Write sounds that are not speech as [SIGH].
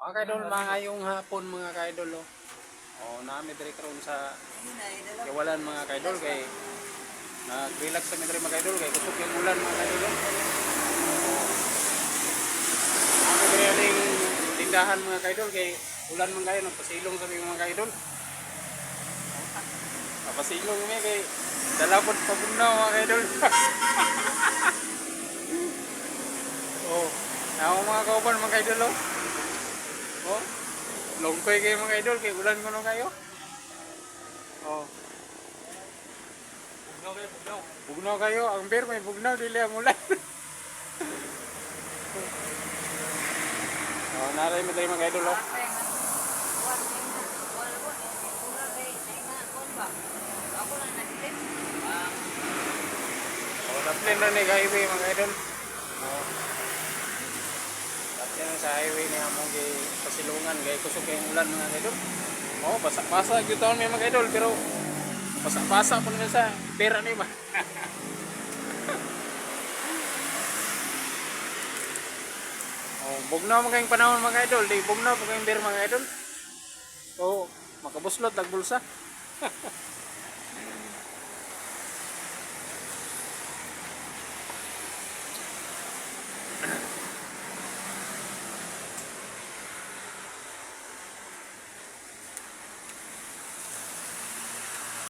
Mga kaidol, mga yung hapon mga kaidol. Oh, oh namin diri karon sa Kawalan mga kaidol kay nag-relax kami diri mga kaidol kay kusog yung ulan mga kaidol. Ako diri aning tindahan mga kaidol kay ulan man kayo nagpasilong sa mga kaidol. Napasilong kami kay dalapot pabugnaw mga kaidol. [LAUGHS] oh, ako mga kauban mga kaidol. Oh, longkoy kayo mga idol, kay ulan ko na kayo. Oh. Bugnaw kayo, bugnaw. Bugnaw kayo, ang beer may bugnaw, dili ang ulan. [LAUGHS] oh, naray mo tayo mga idol, oh. Oh, daplin na ni highway mga idol. Oh. Daplin na sa highway ni among gi pasilungan, kay kusog kay ulan mga idol. Oh, basa-basa gyud taon may mga idol, pero basa-basa pa nila sa pera ni ba. [LAUGHS] Oh, bugnaw mga kayong panahon mga idol, di bugnaw pa kayong beer mga idol. Oh, makabuslot, nagbulsa. [LAUGHS]